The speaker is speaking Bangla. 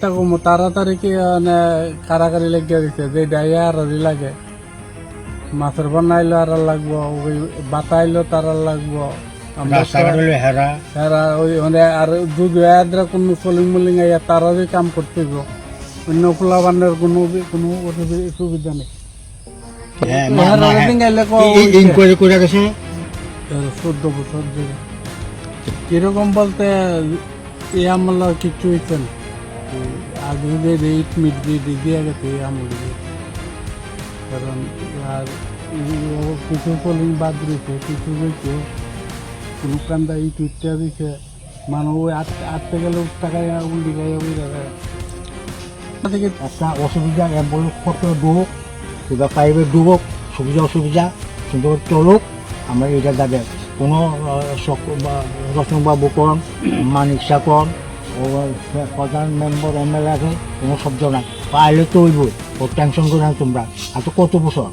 কমো তাড়াতাড়ি কি মানে কারাকারি দিছে যে ডাইয়া আর লাগে। মাছের বানাইলো আর লাগবো ওই বাতাইলো তার লাগবো। হেরা। ওই মানে আর দুধ আদ্রা কোনো সলিং মলিং আইয়া তারারই কাম করতে গো অন্য ফুলাবানের কোনো কোনো অসুবি- সুবিধা নেই। হ্যাঁ। ইনকোয়ারি করে গেছে? চোদ্দ বছর কীরকম বলতে এই আমলা কিছু হইছে না। এই আগে যে রেট মিট দিয়ে গেছে এই আমল কারণ আর কিছু কলিং বাদ দিয়েছে কিছু হয়েছে কোনো কান্দা এই টুইটটা দিছে মানুষ ওই আট আটতে গেলে টাকায় উল্টি গায়ে ওই থেকে একটা অসুবিধা বলে কত ডুবুক কিবা পাইবে ডুবুক সুবিধা অসুবিধা সুন্দর চলুক আমরা এটা যাবে। কোনো রতনবাবু কন মানিক চাকন ও প্রধান মেম্বার এম এল এ আছে, কোনো শব্দ নাই। পাইলে তো হইব ও টেনশন করে না তোমরা। আর তো কত বছর?